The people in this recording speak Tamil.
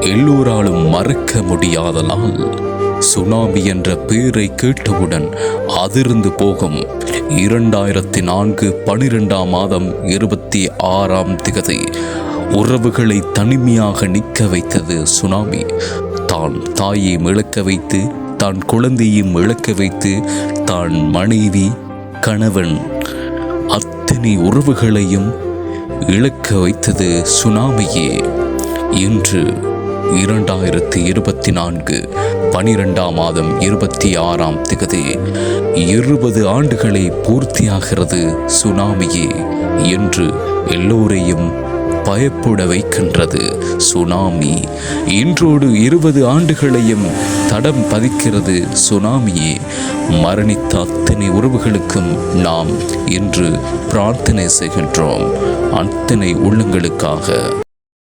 எல்லோராலும் மறக்க முடியாதலால் சுனாமி என்ற பேரை கேட்டவுடன் அதிர்ந்து போகும் இரண்டாயிரத்தி நான்கு பனிரெண்டாம் மாதம் இருபத்தி ஆறாம் திகதி உறவுகளை தனிமையாக நிற்க வைத்தது சுனாமி. தான் தாயை இழக்க வைத்து தான் குழந்தையும் இழக்க வைத்து தான் மனைவி கணவன் அத்தனை உறவுகளையும் இழக்க வைத்தது சுனாமியே. இன்று இரண்டாயிரத்தி இருபத்தி நான்கு பனிரெண்டாம் மாதம் இருபத்தி ஆறாம் திகதி. இருபது ஆண்டுகளை பூர்த்தியாகிறது சுனாமியே என்று எல்லோரையும் பயப்பட வைக்கின்றது சுனாமி. இன்றோடு இருபது ஆண்டுகளையும் தடம் பதிக்கிறது சுனாமியே. மரணித்த அத்தனை உறவுகளுக்கும் நாம் இன்று பிரார்த்தனை செய்கின்றோம். அத்தனை உள்ளங்களுக்காக